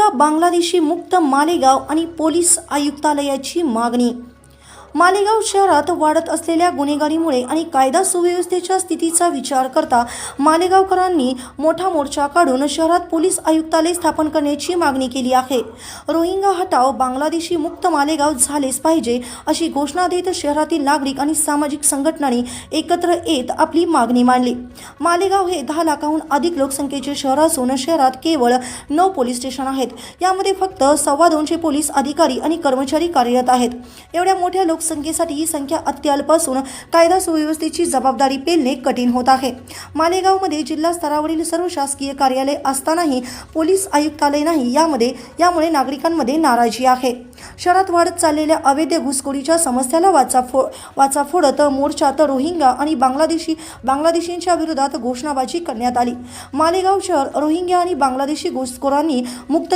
रोहिंगा बांगलादेशी मुक्त मालेगाव आणि पोलीस आयुक्तालयाची मागणी. मालेगाव शहरात वाढत असलेल्या गुन्हेगारीमुळे आणि कायदा सुव्यवस्थेच्या स्थितीचा विचार करता मालेगावकरांनी मोठा मोर्चा काढून शहरात पोलीस आयुक्तालय स्थापन करण्याची मागणी केली आहे. रोहिंगा हटाव बांगलादेशी मुक्त मालेगाव झालेच पाहिजे अशी घोषणा देत शहरातील नागरिक आणि सामाजिक संघटनांनी एकत्र येत आपली मागणी मांडली. मालेगाव हे दहा लाखाहून अधिक लोकसंख्येचे शहर असून शहरात केवळ नऊ पोलीस स्टेशन आहेत. यामध्ये फक्त सव्वा दोनशे पोलीस अधिकारी आणि कर्मचारी कार्यरत आहेत. एवढ्या मोठ्या लोकसंख्येसाठी ही संख्या अत्यल्प असून कायदा सुव्यवस्थेची जबाबदारी पेलणे कठीण होत आहे. मालेगावमध्ये जिल्हा स्तरावरील सर्व शासकीय कार्यालय असतानाही पोलीस आयुक्तालय नाही. यामध्ये यामुळे नागरिकांमध्ये नाराजी आहे. शहरात वाढत चाललेल्या अवैध घुसखोरीच्या समस्याला वाचा फो वाचा फोडत मोर्चात रोहिंगा आणि बांगलादेशी बांगलादेशींच्या विरोधात घोषणाबाजी करण्यात आली. मालेगाव शहर रोहिंग्या आणि बांगलादेशी घुसखोरांनी मुक्त